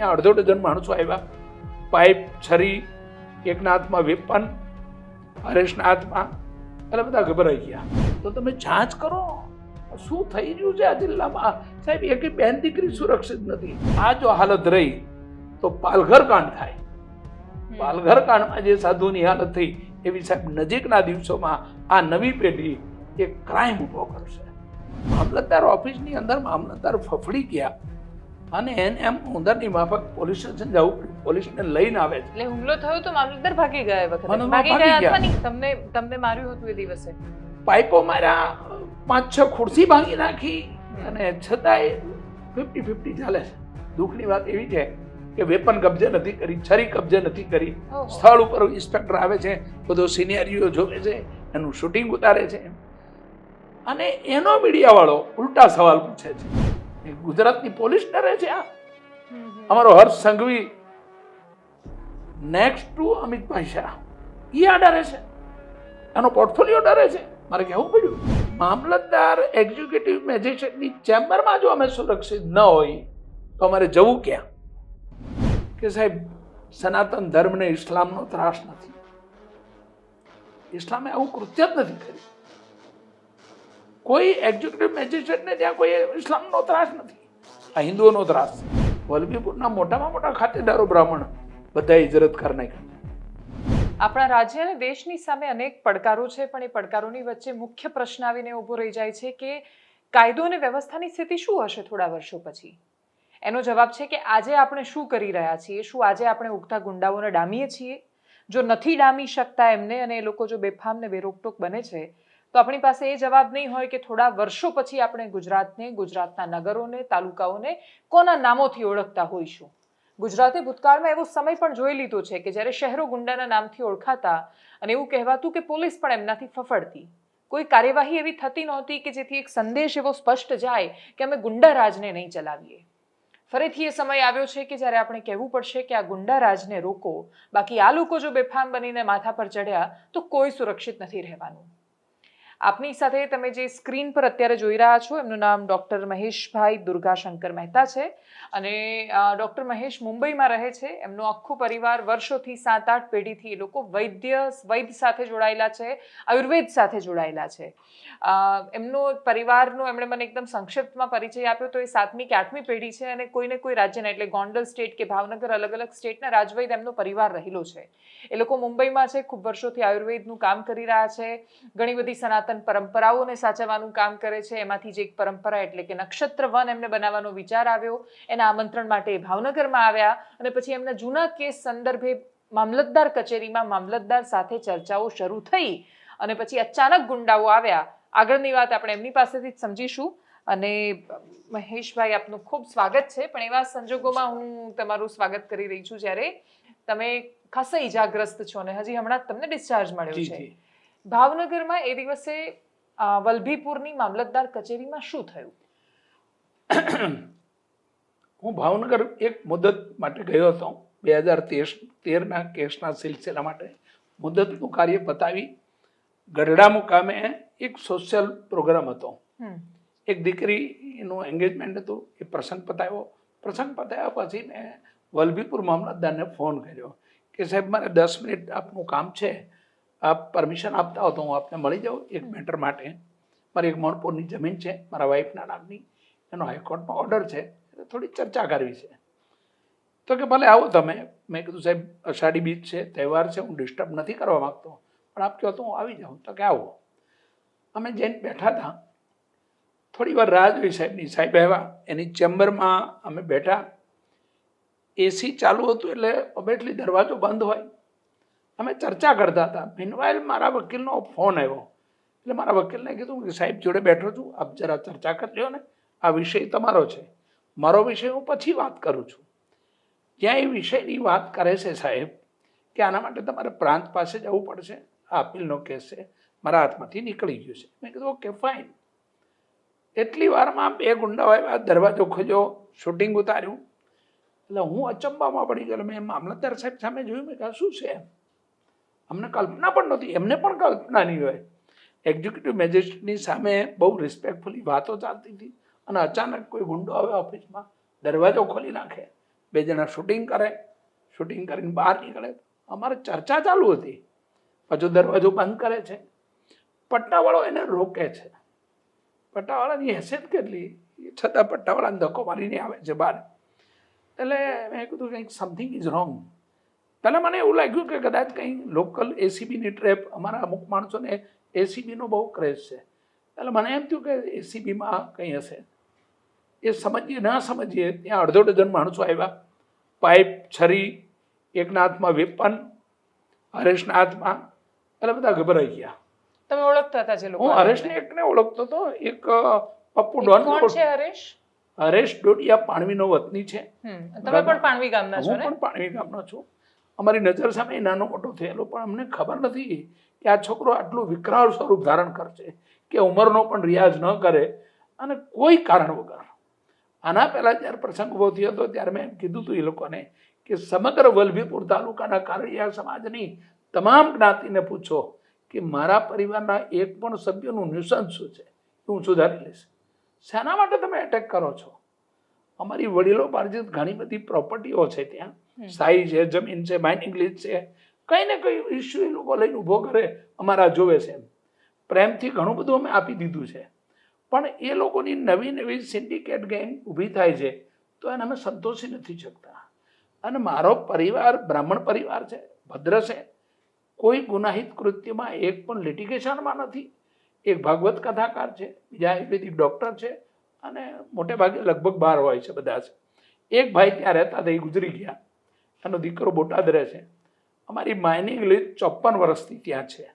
ત્યાં અડધો ડઝન માણસો આવ્યા. પાઇપ છરી એકના હાથમાં વેપન હરેશના હાથમાં એટલે બધા ગભરાઈ ગયા. તો તમે જાંચ કરો. શું થઈ રહ્યું છે આ જિલ્લામાં? સાહેબ એક બેન દીકરી સુરક્ષિત નથી. આ જો હાલત રહી તો પાલઘર કાંડ થાય. પાલઘર કાંડમાં જે સાધુની હાલત થઈ એવી સાહેબ નજીકના દિવસોમાં આ નવી પેઢી એ ક્રાઇમ ઊભો કરશે. મામલતદાર ઓફિસની અંદર મામલતદાર ફફડી ગયા. અને એને એમ ઉંદરની માફક પોલીસ સ્ટેશન જવું પડ્યું પોલીસને લઈને આવે છે. એટલે હુમલો થયો તો મામલતદાર ભાગી ગયા વખતે. ભાગી ગયા. અથવા નહીં. તમને તમને માર્યું હતું એ દિવસે. પાઇપો માર્યા પાંચ છ ખુરશી ભાંગી નાખી અને છતાંય ફિફ્ટી ફિફ્ટી ચાલે છે. દુઃખની વાત એવી છે કે વેપન કબજે નથી કરી છરી કબજે નથી કરી. સ્થળ ઉપર ઇન્સ્પેક્ટર આવે છે બધો સિનિયરીઓ જોવે છે એનું શૂટિંગ ઉતારે છે. અને એનો મીડિયાવાળો ઉલટા સવાલ પૂછે છે. ગુજરાતની પોલીસ ડરે છે આ. અમારો હર્ષ સંઘવી નેક્સ્ટ ટુ અમિતભાઈ શાહ એ આ. ડરે છે. એનો પોર્ટફોલિયો ડરે છે. મારે કહેવું પડ્યું મામલતદાર એક્ઝિક્યુટિવ મેજિસ્ટ્રેટની ચેમ્બરમાં જો અમે સુરક્ષિત ન હોય તો અમારે જવું ક્યાં? કે સાહેબ સનાતન ધર્મને ઇસ્લામનો ત્રાસ નથી. ઇસ્લામે આવું કૃત્ય જ નથી કર્યું. કોઈ એક્ઝિક્યુટિવ મેજિસ્ટ્રેટને ત્યાં કોઈ ઇસ્લામનો ત્રાસ નથી. આ હિન્દુઓનો ત્રાસ વલ્લભીપુરના મોટામાં મોટા ખાતેદારો બ્રાહ્મણ બધા ઇજરતકાર નાખ્યા. આપણા રાજ્ય અને દેશની સામે અનેક પડકારો છે, પણ એ પડકારોની વચ્ચે મુખ્ય પ્રશ્ન આવીને ઊભો રહી જાય છે કે કાયદો અને વ્યવસ્થાની સ્થિતિ શું હશે થોડા વર્ષો પછી? એનો જવાબ છે કે આજે આપણે શું કરી રહ્યા છીએ? શું આજે આપણે ઉગતા ગુંડાઓને ડામીએ છીએ? જો નથી ડામી શકતા એમને અને એ લોકો જો બેફામ ને બેરોકટોક બને છે તો આપણી પાસે એ જવાબ નહીં હોય કે થોડા વર્ષો પછી આપણે ગુજરાતને, ગુજરાતના નગરોને, તાલુકાઓને કોના નામોથી ઓળખતા હોઈશું? ગુજરાતે ભૂતકાળમાં એવો સમય પણ જોઈ લીધો છે કે જ્યારે શહેરો ગુંડાના નામથી ઓળખાતા અને એવું કહેવાતું કે પોલીસ પણ એમનાથી ફફડતી. કોઈ કાર્યવાહી એવી થતી નહોતી કે જેથી એક સંદેશ એવો સ્પષ્ટ જાય કે અમે ગુંડા રાજને નહીં ચલાવીએ. ફરીથી એ સમય આવ્યો છે કે જ્યારે આપણે કહેવું પડશે કે આ ગુંડા રાજને રોકો, બાકી આ લોકો જો બેફામ બનીને માથા પર ચડ્યા તો કોઈ સુરક્ષિત નથી રહેવાનું. આપની સાથે તમે જે સ્ક્રીન પર અત્યારે જોઈ રહ્યા છો, એમનું નામ ડૉક્ટર મહેશભાઈ દુર્ગાશંકર મહેતા છે. અને ડૉક્ટર મહેશ મુંબઈમાં રહે છે. એમનો આખો પરિવાર વર્ષોથી સાત આઠ પેઢીથી એ લોકો વૈદ્ય વૈદ્ય સાથે જોડાયેલા છે, આયુર્વેદ સાથે જોડાયેલા છે. એમનો પરિવારનો એમણે મને એકદમ સંક્ષિપ્તમાં પરિચય આપ્યો તો એ સાતમી કે આઠમી પેઢી છે અને કોઈને કોઈ રાજ્યના, એટલે ગોંડલ સ્ટેટ કે ભાવનગર અલગ અલગ સ્ટેટના રાજવૈદ એમનો પરિવાર રહેલો છે. એ લોકો મુંબઈમાં છે, ખૂબ વર્ષોથી આયુર્વેદનું કામ કરી રહ્યા છે. ઘણી બધી સનાતન પરંપરાઓને સાચવવાનું કામ કરે છે. એમાંથી જ એક પરંપરા એટલે કે નક્ષત્ર વન એમને બનાવવાનો વિચાર આવ્યો. એના આમંત્રણ માટે ભાવનગરમાં આવ્યા અને પછી એમના જૂના કેસ સંદર્ભે મામલતદાર કચેરીમાં મામલતદાર સાથે ચર્ચાઓ શરૂ થઈ અને પછી અચાનક ગુંડાઓ આવ્યા. આગળની વાત આપણે એમની પાસેથી જ સમજીશું. અને મહેશભાઈ આપનું ખૂબ સ્વાગત છે. પણ એવા સંજોગોમાં હું તમારું સ્વાગત કરી રહી છું જ્યારે તમે ખાસા ઈજાગ્રસ્ત છો અને હજી હમણાં તમને ડિસ્ચાર્જ મળ્યો છે. ભાવનગરમાં એ દિવસે વલભીપુરની મામલતદાર કચેરીમાં શું થયું? હું ભાવનગર એક મુદત માટે ગયો હતો બે હજાર તેર તેરના કેસના સિલસિલા માટે. મુદતનું કાર્ય પતાવી ગઢડા મુકામે એક સોશિયલ પ્રોગ્રામ હતો. એક દીકરીનું એન્ગેજમેન્ટ હતું એ પ્રસંગ પતાવ્યો. પ્રસંગ પતાવ્યા પછી મેં વલભીપુર મામલતદારને ફોન કર્યો કે સાહેબ મારે દસ મિનિટ આપનું કામ છે. આપ પરમિશન આપતા હો તો હું આપને મળી જાઉં એક મેટર માટે. મારી એક મણપુરની જમીન છે મારા વાઈફના નામની. એનો હાઈકોર્ટમાં ઓર્ડર છે એટલે થોડી ચર્ચા કરવી છે. તો કે ભલે આવો તમે મેં કીધું સાહેબ અષાઢી બીજ છે તહેવાર છે હું ડિસ્ટર્બ નથી કરવા માગતો. પણ આપ કહો તો હું આવી જાઉં. તો કે આવો. અમે જઈને બેઠા હતા. થોડી વાર રાહ જોઈ સાહેબની. સાહેબ આવ્યા. એની ચેમ્બરમાં અમે બેઠા. એસી ચાલુ હતું એટલે ઓબેટલી દરવાજો બંધ હોય. અમે ચર્ચા કરતા હતા. મિનવાઇલ મારા વકીલનો ફોન આવ્યો. એટલે મારા વકીલને કીધું કે સાહેબ જોડે બેઠો છું, આપ જરા ચર્ચા કરી લો ને. આ વિષય તમારો છે. મારો વિષય હું પછી વાત કરું છું. જ્યાં એ વિષયની વાત કરે છે સાહેબ કે આના માટે તમારે પ્રાંત પાસે જવું પડશે. આ અપીલનો કેસ છે. મારા હાથમાંથી નીકળી ગયો છે. મેં કીધું, ઓકે ફાઇન એટલી વારમાં બે ગુંડાઓ આવ્યા દરવાજો ખોલ્યો શૂટિંગ ઉતાર્યું. એટલે હું અચંબામાં પડી ગયો. મેં મામલતદાર સાહેબ સામે જોયું, મેં કહ્યું શું છે? એમ અમને કલ્પના પણ નહોતી, એમને પણ કલ્પના નહીં હોય. એક્ઝિક્યુટિવ મેજિસ્ટ્રેટની સામે બહુ રિસ્પેક્ટફુલી વાતો ચાલતી હતી અને અચાનક કોઈ ગુંડો આવે ઓફિસમાં દરવાજો ખોલી નાખે, બે જણા શૂટિંગ કરે શૂટિંગ કરીને બહાર નીકળે. અમારે ચર્ચા ચાલુ હતી. પાછો દરવાજો બંધ કરે છે. પટ્ટાવાળો એને રોકે છે. પટ્ટાવાળાની હેસિયત કેટલી? છતાં પટ્ટાવાળાને ધક્કો મારીને આવે છે બહાર. એટલે મેં કીધું કંઈક સમથિંગ ઇઝ રોંગ પહેલાં મને એવું લાગ્યું કે કદાચ કંઈ લોકલ એસીબીની ટ્રેપ અમારા અમુક માણસોને એસીબીનો બહુ ક્રેઝ છે. એટલે મને એમ થયું કે એસીબીમાં કંઈ હશે. એ સમજીએ ના સમજીએ ત્યાં અડધો ડઝન માણસો આવ્યા. પાઇપ છરી એકના હાથમાં વેપન હરેશના હાથમાં એટલે બધા ગભરાઈ ગયા. તમે ઓળખતા હતા જે લોકો હું હરેશને એકને ઓળખતો હતો. એક પપ્પુ ડોન કોણ છે હરેશ? હરેશ ડોડિયા પાણવીનો વતની છે. તમે પણ પાણવી ગામના છો હું ને? પણ પાણવી ગામનો છું. અમારી નજર સામે નાનો મોટો થયેલો, પણ અમને ખબર નથી કે આ છોકરો આટલું વિકરાળ સ્વરૂપ ધારણ કરશે કે ઉંમરનો પણ રિયાઝ ન કરે અને કોઈ કારણ વગર. આના પહેલાં જ્યારે પ્રસંગ ઊભો થયો હતો, ત્યારે મેં કીધું હતું એ લોકોને કે સમગ્ર વલભીપુર તાલુકાના કારડિયા સમાજની તમામ જ્ઞાતિને પૂછો કે મારા પરિવારના એક પણ સભ્યનું ન્યુસન્સ શું છે? હું સુધારી લઈશ. શેના માટે તમે એટેક કરો છો? અમારી વડીલો પાર્જિત ઘણી બધી પ્રોપર્ટીઓ છે ત્યાં. સ્થાયી છે, જમીન છે માઇનિંગ લીઝ છે. કંઈ ને કંઈ ઇસ્યુ એ લોકો લઈને ઊભો કરે, અમારા જોવે છે પ્રેમથી ઘણું બધું અમે આપી દીધું છે. પણ એ લોકોની નવી નવી સિન્ડિકેટ ગેંગ ઊભી થાય છે, તો એને અમે સંતોષી નથી શકતા. અને મારો પરિવાર, બ્રાહ્મણ પરિવાર છે, ભદ્ર છે, કોઈ ગુનાહિત કૃત્યમાં એક પણ લિટિગેશનમાં નથી. એક ભાગવત કથાકાર છે, બીજા આયુર્વેદિક ડૉક્ટર છે, અને મોટે ભાગે લગભગ બાર હોય છે બધા જ. એક ભાઈ ત્યાં રહેતા હતા, એ ગુજરી ગયા. એનો દીકરો બોટાદ રહે છે. અમારી માઇનિંગ લીઝ ચોપન વર્ષથી ત્યાં છે.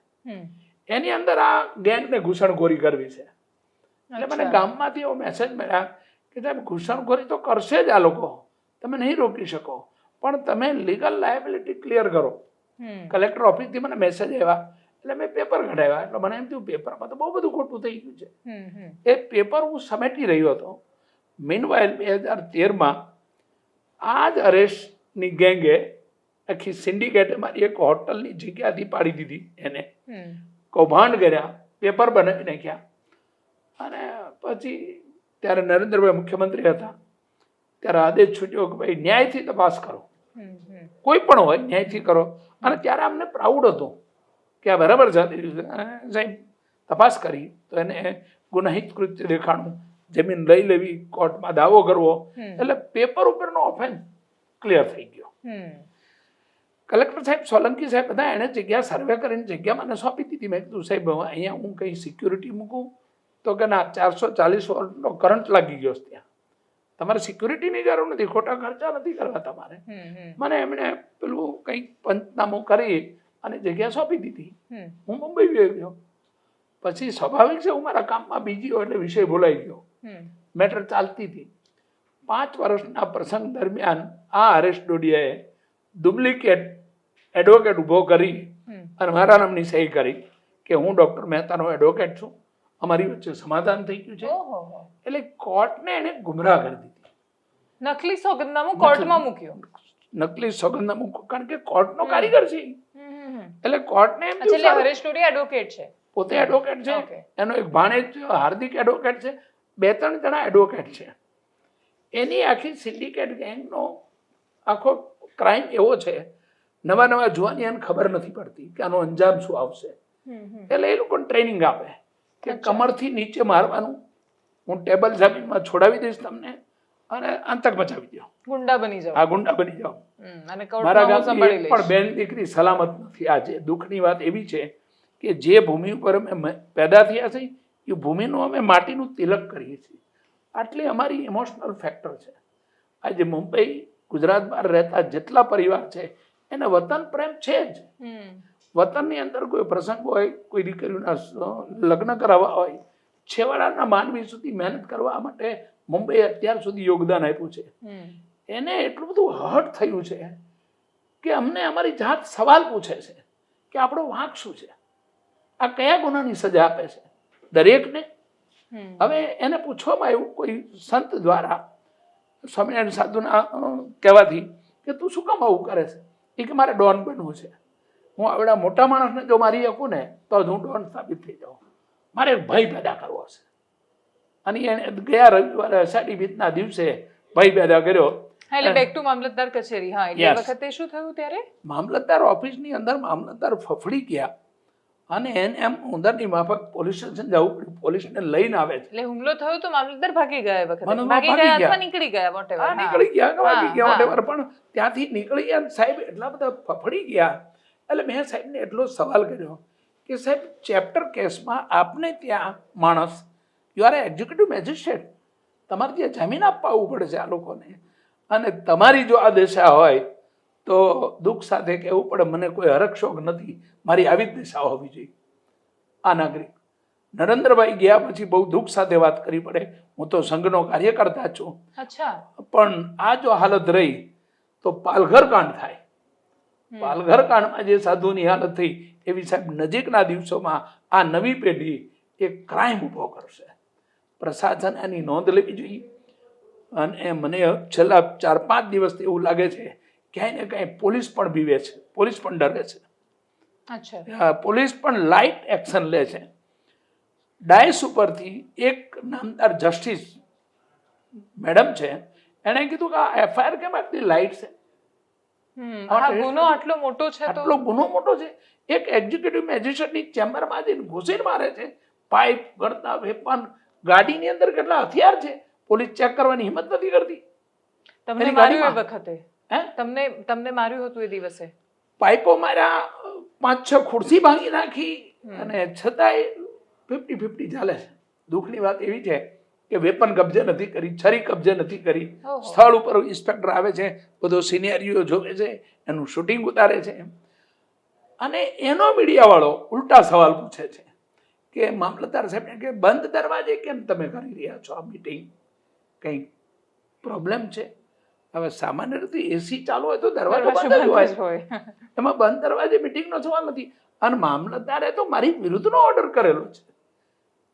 એની અંદર આ ગેંગને ઘૂસણખોરી કરવી છે. એટલે મને ગામમાંથી એવો મેસેજ મળ્યા કે સાહેબ ઘૂસણખોરી તો કરશે જ આ લોકો. તમે નહીં રોકી શકો. પણ તમે લીગલ લાયબિલિટી ક્લિયર કરો. કલેક્ટર ઓફિસથી મને મેસેજ આવ્યા. એટલે મેં પેપર કઢાવ્યા. એટલે મને એમ થયું પેપરમાં તો બહુ બધું ખોટું થઈ ગયું છે. એ પેપર હું સમેટી રહ્યો હતો. મીનવાઇલ બે હજાર તેરમાં આ જ હરેશની ગેંગે આખી સિન્ડિકેટ મારી એક હોટલની જગ્યાથી પાડી દીધી એને. કૌભાંડ કર્યા પેપર બનાવી નાખ્યા. અને પછી ત્યારે નરેન્દ્રભાઈ મુખ્યમંત્રી હતા. ત્યારે આદેશ છૂટ્યો કે ભાઈ ન્યાયથી તપાસ કરો. કોઈ પણ હોય ન્યાયથી કરો. અને ત્યારે અમને પ્રાઉડ હતો કે આ બરાબર સાહેબ તપાસ કરી તો એને ગુનાહિત કૃત્ય દેખાણું જમીન લઈ લેવી કોર્ટમાં દાવો કરવો. એટલે પેપર ઉપરનો ઓફેન્સ ક્લિયર થઈ ગયો. કલેક્ટર સાહેબ સોલંકી સાહેબ બધા એણે જગ્યા સર્વે કરીને જગ્યા મને સોંપી દીધી. મેં કીધું સાહેબ અહીંયા હું કંઈ સિક્યુરિટી મૂકું? તો કે ના ચારસો ચાલીસ વોલ્ટનો કરંટ લાગી ગયો ત્યાં. તમારે સિક્યુરિટીની જરૂર નથી ખોટા ખર્ચા નથી કરવા તમારે. મને એમણે પેલું કંઈક પંચનામું કરી અને જગ્યા સોંપી દીધી. હું મુંબઈ ગયો ગયો. પછી સ્વાભાવિક છે હું મારા કામમાં બીજી હોય એટલે વિષય ભૂલાઈ ગયો. મેટર ચાલતી હતી. પાંચ વર્ષના પ્રસંગ દરમિયાન આ હરેશ ડોડિયાએ ડુપ્લિકેટ એડવોકેટ ઊભો કરી અને મારા નામની સહી કરી કે હું ડૉક્ટર મહેતાનો એડવોકેટ છું. અમારી વચ્ચે સમાધાન થઈ ગયું છે. એટલે કોર્ટને એને ગુમરાહ કરી દીધી. નકલી સોગંદનામું કોર્ટમાં મૂક્યું. નકલી સોગંદનામું કારણ કે કોર્ટનો કારીગર છે. એટલે કોર્ટને એમ એટલે હરેશ ડોડિયા એડવોકેટ છે. પોતે એડવોકેટ છે. એનો એક ભાણેજ હાર્દિક એડવોકેટ છે. બે ત્રણ જણા એડવોકેટ છે. એની આખી સિન્ડિકેટ ગેંગનો આખો ક્રાઇમ એવો છે નવા નવા જોવાની એને ખબર નથી પડતી કે આનો અંજામ શું આવશે. એટલે એ લોકોને ટ્રેનિંગ આપે કે કમરથી નીચે મારવાનું. હું ટેબલ જમીનમાં છોડાવી દઈશ તમને અને આંતક મચાવી દો. ગુંડા બની જાઓ. આ ગુંડા બની જાઓ. અને મારા ગામની પણ બેન દીકરી સલામત નથી. આજે દુઃખની વાત એવી છે કે જે ભૂમિ ઉપર અમે પેદા થયા છે એ ભૂમિનું અમે માટીનું તિલક કરીએ છીએ. આટલી અમારી ઇમોશનલ ફેક્ટર છે. આજે મુંબઈ ગુજરાત બહાર રહેતા જેટલા પરિવાર છે એને વતન પ્રેમ છે જ. વતનની અંદર કોઈ પ્રસંગ હોય કોઈ દીકરીઓના લગ્ન કરાવવા હોય છેવાડાના માનવી સુધી મહેનત કરવા માટે મુંબઈ અત્યાર સુધી યોગદાન આપ્યું છે. એને એટલું બધું હર્ટ થયું છે કે અમને અમારી જાત સવાલ પૂછે છે કે આપણો વાંક શું છે? આ કયા ગુનાની સજા આપે છે? દરેકને. હવે એને પૂછવામાં આવ્યું કોઈ સંત દ્વારા સ્વામિનારાયણ સાધુના કહેવાથી કે તું શું કામ આવું કરે છે? એ કે મારે ડોન બનવું છે. હું આવડા મોટા માણસને જો મારી શકું ને તો હું ડોન સ્થાપિત થઈ જાઉં. મારે ભય પેદા કરવો છે. અને એને ગયા રવિવારે અષાઢી બીજના દિવસે ભય પેદા કર્યો. એટલે બેક ટુ મામલતદાર કચેરી. હા એ વખતે શું થયું ત્યારે? મામલતદાર ઓફિસની અંદર મામલતદાર ફફડી ગયા. અને એને એમ ઉંદરની માફક પોલીસ સ્ટેશન જવું પડ્યું. પોલીસને લઈને આવે છે. એટલે હુમલો થયો તો મામલતદાર ભાગી ગયા એ વખતે. ભાગી ગયા. અથવા નીકળી ગયા. આ નીકળી ગયા ભાગી ગયા whatever, પણ ત્યાંથી નીકળી ગયા સાહેબ એટલા બધા ફફડી ગયા. એટલે મેં સાહેબને એટલો સવાલ કર્યો કે સાહેબ ચેપ્ટર કેસમાં આપને ત્યાં માણસ યુ આર એક્ઝિક્યુટિવ મેજિસ્ટ્રેટ તમારે ત્યાં જામીન આપવું પડે છે આ લોકોને. અને તમારી જો આ દિશા હોય તો દુઃખ સાથે કહેવું પડે મને કોઈ હરકશોક નથી. મારી આવી જ દિશા હોવી જોઈએ. આ નાગરિક. નરેન્દ્રભાઈ ગયા પછી બહુ દુઃખ સાથે વાત કરવી પડે. હું તો સંઘનો કાર્યકર્તા છું. પણ આ જો હાલત રહી તો પાલઘર કાંડ થાય. પાલઘર કાંડમાં જે સાધુની હાલત થઈ એવી સાહેબ નજીકના દિવસોમાં આ નવી પેઢી એક ક્રાઇમ ઊભો કરશે. પ્રશાસન આની નોંધ લેવી જોઈએ. અને મને છેલ્લા ચાર પાંચ દિવસથી એવું લાગે છે ક્યાંય ને ક્યાંય પોલીસ પણ બીવે છે પોલીસ પણ ડરે છે. પોલીસ પણ લાઇટ એક્શન લે છે. ડાયસ ઉપરથી એક નામદાર જસ્ટિસ મેડમ છે એણે કીધું કે આ એફઆઈઆર કેમ આટલી લાઇટ છે? ગુનો આટલો મોટો છે આટલો ગુનો મોટો છે. એક એક્ઝિક્યુટિવ મેજિસ્ટ્રેટની ચેમ્બરમાં જઈને ઘૂસીને મારે છે પાઇપ ગળતા વેપન ગાડીની અંદર કેટલા હથિયાર છે? પોલીસ ચેક કરવાની હિંમત નથી કરતી. તમને માર્યું એ વખતે? હે? તમને તમને માર્યું હતું એ દિવસે? પાઇપો મારા પાંચ છ ખુરશી ભાંગી નાખી અને છતાંય ફિફ્ટી ફિફ્ટી ચાલે છે. દુઃખની વાત એવી છે કે વેપન કબજે નથી કરી છરી કબજે નથી કરી. સ્થળ ઉપર ઇન્સ્પેક્ટર આવે છે બધો સિનિયરીઓ જોવે છે એનું શૂટિંગ ઉતારે છે. અને એનો મીડિયાવાળો ઉલટા સવાલ પૂછે છે કે મામલતદાર સાહેબને કે બંધ દરવાજે કેમ તમે કરી રહ્યા છો આ મીટિંગ કંઈ પ્રોબ્લેમ છે? હવે સામાન્ય રીતે એસી ચાલુ હોય તો દરવાજો બંધ જ હોય. એમાં બંધ દરવાજે મિટિંગનો સવાલ નથી. અને મામલતદારે તો મારી વિરુદ્ધનો ઓર્ડર કરેલો છે.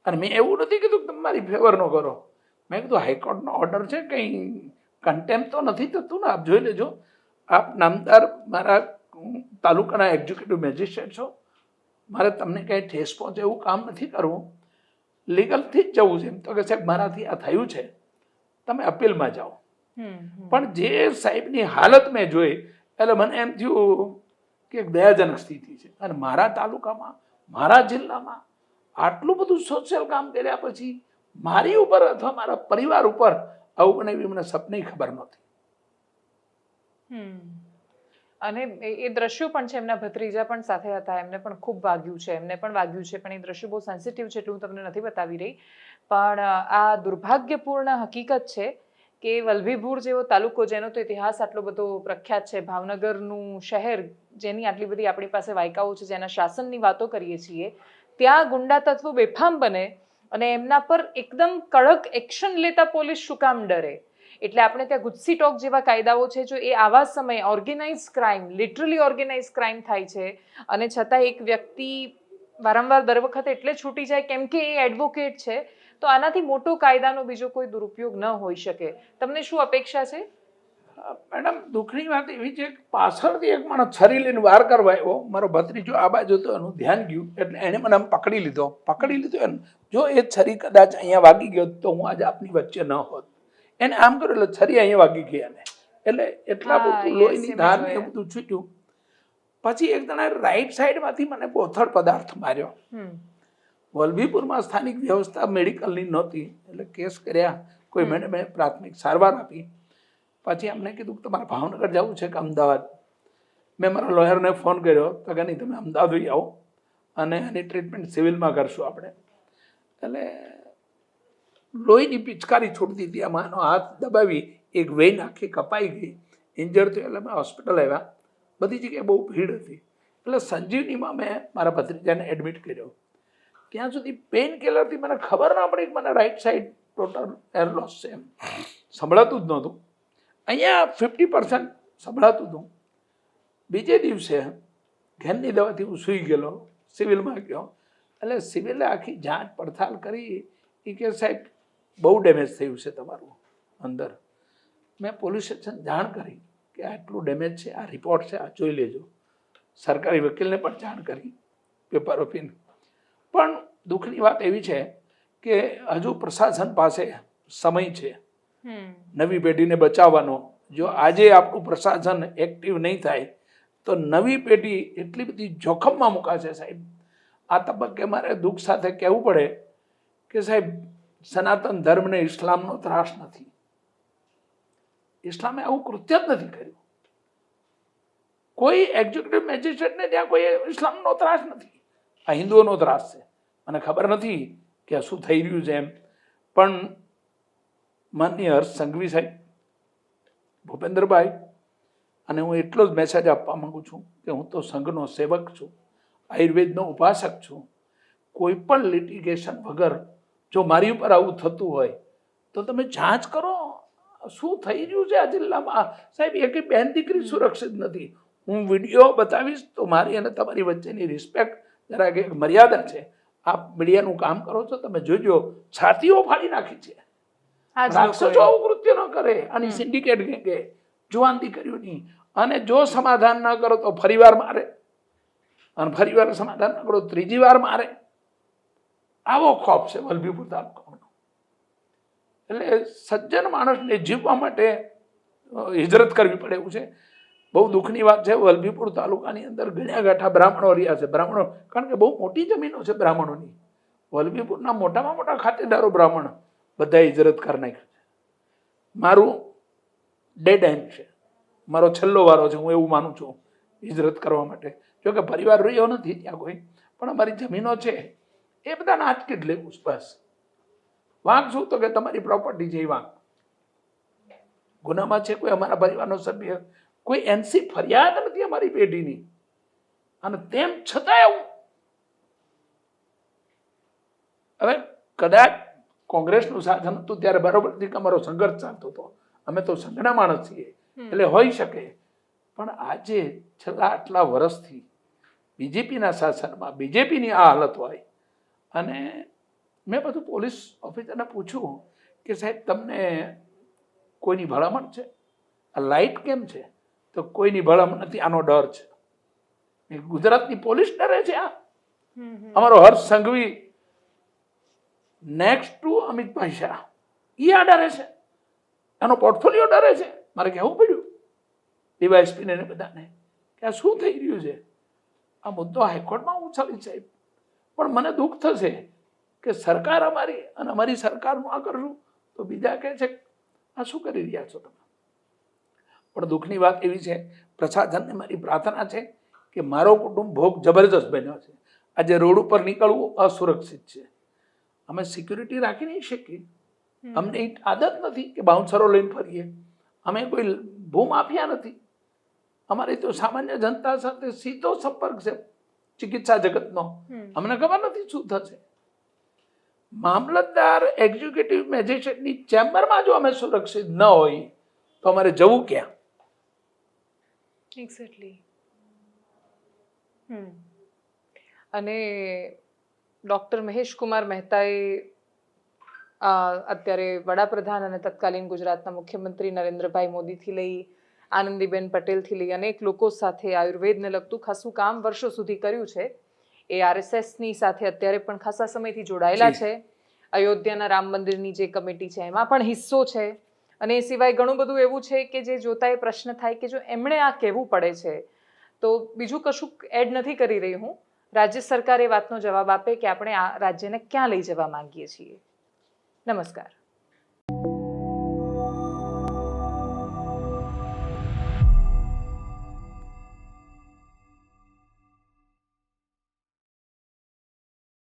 અને મેં એવું નથી કીધું કે તમે મારી ફેવરનો કરો. મેં કીધું હાઈકોર્ટનો ઓર્ડર છે કંઈ કન્ટેમ્પ તો નથી થતું ને? આપ જોઈ લેજો. આપ નામદાર મારા તાલુકાના એક્ઝિક્યુટિવ મેજિસ્ટ્રેટ છો. મારે તમને કંઈ ઠેસ પહોંચે એવું કામ નથી કરવું. લીગલથી જ જવું છે. એમ તો કે સાહેબ મારાથી આ થયું છે. તમે અપીલમાં જાઓ. પણ જે સાહેબની હાલત મેં જોઈ એટલે મને એમ થયું કે દયાજનક સ્થિતિ છે. અને મારા તાલુકામાં મારા જિલ્લામાં આટલું બધું સોશિયલ કામ કર્યા પછી મારી ઉપર અથવા મારા પરિવાર ઉપર આવું બને એવી મને સપને ખબર નહોતી. અને એ- એ દ્રશ્યો પણ છે એમના ભત્રીજા પણ સાથે હતા. એમને પણ ખૂબ વાગ્યું છે. એમને પણ વાગ્યું છે પણ એ દ્રશ્યો બહુ સેન્સિટિવ છે એટલે હું તમને નથી બતાવી રહી. પણ આ દુર્ભાગ્યપૂર્ણ હકીકત છે કે વલભીપુર જેવો તાલુકો જેનો તો ઇતિહાસ આટલો બધો પ્રખ્યાત છે, ભાવનગરનું શહેર જેની આટલી બધી આપણી પાસે વાયકાઓ છે, જેના શાસનની વાતો કરીએ છીએ, ત્યાં ગુંડા તત્વો બેફામ બને અને એમના પર એકદમ કડક એક્શન લેતા પોલીસ શું કામ ડરે? એટલે આપણે ત્યાં ગુજસી ટોક જેવા કાયદાઓ છે, જો એ આવા સમયે organise crime, literally organise crime થાય છે અને છતાં એક વ્યક્તિ વારંવાર દર વખતે એટલે છૂટી જાય, કેમ કે એ એડવોકેટ છે તો આનાથી મોટો કાયદાનો બીજો કોઈ દુરુપયોગ ન હોઈ શકે. તમને શું અપેક્ષા છે? મેડમ દુઃખની વાત એવી છે કે પાછળથી એક માણસ છરી લઈને વાર કરવા આવ્યો. મારો ભત્રીજો આ બાજુ તો એનું ધ્યાન ગયું. એટલે એણે મને આમ પકડી લીધો. પકડી લીધો એમ. જો એ છરી કદાચ અહીંયા વાગી ગયો તો હું આજે આપની વચ્ચે ન હોત. એને આમ કર્યું એટલે છરી અહીંયા વાગી ગઈ એને. એટલે એટલા બધું લોહીની ધાર ને. બધું છૂટ્યું. પછી એક જણા રાઈટ સાઈડમાંથી મને બોથડ પદાર્થ માર્યો. વલભીપુરમાં સ્થાનિક વ્યવસ્થા મેડિકલની નહોતી. એટલે કેસ કર્યા. કોઈ મેડમે પ્રાથમિક સારવાર આપી. પછી અમને કીધું કે તમારે ભાવનગર જવું છે કે અમદાવાદ? મેં મારા લોયરને ફોન કર્યો. તો કે નહીં તમે અમદાવાદ આવી આવો અને એની ટ્રીટમેન્ટ સિવિલમાં કરશું આપણે. એટલે લોહીની પિચકારી છૂટતી હતી આમાં એનો હાથ દબાવી એક વેઇન આખી કપાઈ ગઈ. ઇન્જર થયું એટલે મેં હોસ્પિટલ આવ્યા. બધી જગ્યાએ બહુ ભીડ હતી. એટલે સંજીવનીમાં મેં મારા ભત્રીજાને એડમિટ કર્યો. ત્યાં સુધી પેઇન કિલરથી મને ખબર ના પડી કે મને right side total air loss છે એમ. સંભળાતું જ નહોતું. અહીંયા ફિફ્ટી પર્સન્ટ સંભળાતું હતું. બીજે દિવસે ઘેનની દવાથી હું સૂઈ ગયેલો, સિવિલમાં ગયો. એટલે સિવિલે આખી જાંચ પડતાલ કરી. એ કે સાહેબ, બહુ ડેમેજ થયું છે તમારું અંદર. મેં પોલીસ સ્ટેશન જાણ કરી કે આટલું ડેમેજ છે, આ રિપોર્ટ છે, આ જોઈ લેજો. સરકારી વકીલને પણ જાણ કરી પેપર આપીને પણ દુઃખની વાત એવી છે કે હજુ પ્રશાસન પાસે સમય છે. નવી પેઢીને બચાવવાનો. જો આજે આપણું પ્રશાસન એક્ટિવ નહીં થાય તો નવી પેઢી એટલી બધી જોખમમાં મુકાશે સાહેબ. આ તબક્કે મારે દુઃખ સાથે કહેવું પડે કે સાહેબ સનાતન ધર્મને ઇસ્લામનો ત્રાસ નથી. ઇસ્લામે આવું કૃત્ય જ નથી કર્યું. કોઈ એક્ઝિક્યુટિવ મેજિસ્ટ્રેટને ત્યાં કોઈ ઇસ્લામનો ત્રાસ નથી. આ હિન્દુઓનો ત્રાસ છે. મને ખબર નથી કે આ શું થઈ રહ્યું છે એમ. પણ માનનીય હર્ષ સંઘવી સાહેબ, ભૂપેન્દ્રભાઈ, અને હું એટલો જ મેસેજ આપવા માંગુ છું કે હું તો સંઘનો સેવક છું, આયુર્વેદનો ઉપાસક છું. કોઈ પણ લિટિગેશન વગર જો મારી ઉપર આવું થતું હોય, તો તમે જાંચ કરો. શું થઈ રહ્યું છે આ જિલ્લામાં? સાહેબ એક બેન દીકરી સુરક્ષિત નથી. હું વીડિયો બતાવીશ તો મારી અને તમારી વચ્ચેની રિસ્પેક્ટ જરાક એક મર્યાદા છે. આપ મીડિયાનું કામ કરો છો તમે જોજો છાતીઓ ફાડી નાખી છે. રાક્ષસો આવું કૃત્ય ન કરે અને સિન્ડિકેટ ગેંગે જુવાન દીકરીઓની અને જો સમાધાન ન કરો તો ફરીવાર મારે. અને ફરીવાર સમાધાન ન કરો ત્રીજી વાર મારે. આવો ખોફ છે વલભીપુર તાલુકાનો. એટલે સજ્જન માણસને જીવવા માટે હિજરત કરવી પડે એવું છે. બહુ દુઃખની વાત છે, વલભીપુર તાલુકાની અંદર ગણ્યા ગાંઠા બ્રાહ્મણો રહ્યા છે. બ્રાહ્મણો, કારણ કે બહુ મોટી જમીનો છે બ્રાહ્મણોની. વલભીપુરના મોટામાં મોટા ખાતેદારો બ્રાહ્મણ બધા હિજરત કરી નાખ્યું છે. મારું ડેડ એન્ડ છે. મારો છેલ્લો વારો છે, હું એવું માનું છું હિજરત કરવા માટે. જોકે પરિવાર રહ્યો નથી ત્યાં કોઈ, પણ અમારી જમીનો છે, એ બધાને આટકી જ લેવું બસ. વાંક શું? તો કે તમારી પ્રોપર્ટી છે એ વાંક. ગુનામાં છે કોઈ અમારા પરિવારનો સભ્ય? કોઈ એનસી ફરિયાદ નથી અમારી પેઢીની. અને તેમ છતાં એવું હવે કદાચ કોંગ્રેસનું સાધન હતું ત્યારે બરોબર અમારો સંઘર્ષ ચાલતો હતો. અમે તો સંઘના માણસ છીએ. એટલે હોઈ શકે. પણ આજે છેલ્લા આટલા વર્ષથી બીજેપીના શાસનમાં બીજેપીની આ હાલત હોય. અને મેં બધું પોલીસ ઓફિસરને પૂછ્યું કે સાહેબ તમને કોઈની ભલામણ છે? આ લાઇટ કેમ છે? તો કોઈની ભળમ નથી આનો ડર છે. ગુજરાતની પોલીસ ડરે છે આ. અમારો હર્ષ સંઘવી નેક્સ્ટ ટુ અમિતભાઈ શાહ. એ આ ડરે છે. એનો પોર્ટફોલિયો ડરે છે. મારે કહેવું પડ્યું ડીવાયસપીને ને બધાને કે આ શું થઈ રહ્યું છે? આ મુદ્દો હાઈકોર્ટમાં ઉછાલી સાહેબ. પણ મને દુઃખ થશે કે સરકાર અમારી અને અમારી સરકારનું આ કરશું તો બીજા કહે છે આ શું કરી રહ્યા છો તમે? પણ દુઃખની વાત એવી છે પ્રસાધનને મારી પ્રાર્થના છે કે મારો કુટુંબ ભોગ જબરજસ્ત બન્યો છે. આજે રોડ ઉપર નીકળવું અસુરક્ષિત છે. અમે સિક્યુરિટી રાખી નહીં શકીએ. અમને આદત નથી કે બાઉન્સરો લઈને ફરીએ. અમે કોઈ ભૂમાફિયા નથી. અમારી તો સામાન્ય જનતા સાથે સીધો સંપર્ક છે ચિકિત્સા જગતનો. અમને ખબર નથી શું થશે. મામલતદાર એક્ઝિક્યુટિવ મેજિસ્ટ્રેટની ચેમ્બરમાં જો અમે સુરક્ષિત ન હોઈએ તો અમારે જવું ક્યાં? Exactly hmm. અને ડૉક્ટર મહેશ કુમાર મહેતાએ અત્યારે વડાપ્રધાન અને તત્કાલીન ગુજરાતના મુખ્યમંત્રી નરેન્દ્રભાઈ મોદીથી લઈ આનંદીબેન પટેલથી લઈ અનેક લોકો સાથે આયુર્વેદને લગતું ખાસું કામ વર્ષો સુધી કર્યું છે. એ આરએસએસની સાથે અત્યારે પણ ખાસા સમયથી જોડાયેલા છે. અયોધ્યાના રામ મંદિરની જે કમિટી છે એમાં પણ હિસ્સો છે. અને એ સિવાય ઘણું બધું એવું છે કે જે જોતા એ પ્રશ્ન થાય કે જો એમણે આ કહેવું પડે છે, તો બીજું કશું એડ નથી કરી રહી હું. રાજ્ય સરકાર એ વાતનો જવાબ આપે કે આપણે આ રાજ્યને ક્યાં લઈ જવા માંગીએ છીએ. નમસ્કાર.